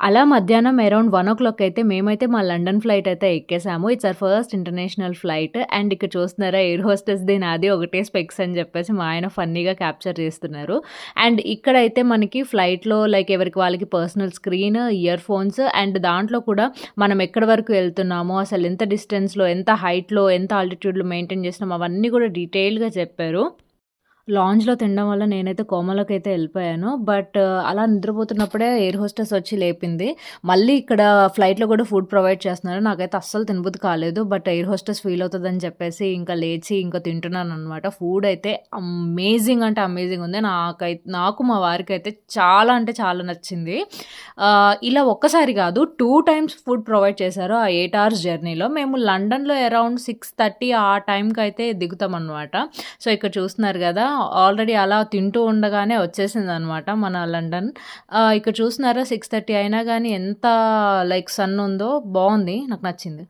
అలా మధ్యాహ్నం అరౌండ్ 1:00 అయితే మేమైతే మా లండన్ ఫ్లైట్ అయితే ఎక్కేసాము. It's our first international flight. And ఇక్కడ చూస్తున్నారా ఎయిర్ హోస్టెస్ దీని అది ఒకటే స్పెక్స్ అని చెప్పేసి మా ఆయన ఫన్నీగా క్యాప్చర్ చేస్తున్నారు. అండ్ ఇక్కడైతే మనకి ఫ్లైట్‌లో లైక్ ఎవరికి వాళ్ళకి personal screen, ear phones and దాంట్లో కూడా మనం ఎక్కడి వరకు వెళ్తున్నామో, అసలు ఎంత డిస్టెన్స్‌లో, ఎంత హైట్‌లో, ఎంత ఆల్టిట్యూడ్‌లో మెయింటైన్ చేస్తున్నాం అవన్నీ కూడా డీటెయిల్గా చెప్పారు. లాంజ్‌లో తినడం వల్ల నేనైతే కోమలకైతే వెళ్ళిపోయాను బట్ అలా నిద్రపోతున్నప్పుడే ఎయిర్ హోస్టెస్ వచ్చి లేపింది. మళ్ళీ ఇక్కడ ఫ్లైట్‌లో కూడా ఫుడ్ ప్రొవైడ్ చేస్తున్నారు. నాకైతే అస్సలు తినబుద్ధి కాలేదు. బట్ ఎయిర్ హోస్టెస్ ఫీల్ అవుతుందని చెప్పేసి ఇంకా లేచి ఇంకా తింటున్నాను అనమాట ఫుడ్ అయితే అమేజింగ్ అంటే అమేజింగ్ ఉంది. నాకైతే నాకు మా వారికైతే చాలా అంటే చాలా నచ్చింది. ఇలా ఒక్కసారి కాదు టూ టైమ్స్ ఫుడ్ ప్రొవైడ్ చేశారు. ఆ ఎయిట్ అవర్స్ జర్నీలో. మేము లండన్‌లో అరౌండ్ 6:30 ఆ టైంకి అయితే దిగుతాం అనమాట సో, ఇక్కడ చూస్తున్నారు కదా! ఆల్రెడీ అలా తింటూ ఉండగానే వచ్చేసింది అనమాట మన లండన్. ఇక్కడ చూస్తున్నారా 6:30 అయినా కానీ ఎంత లైక్ సన్ ఉందో బాగుంది నాకు నచ్చింది.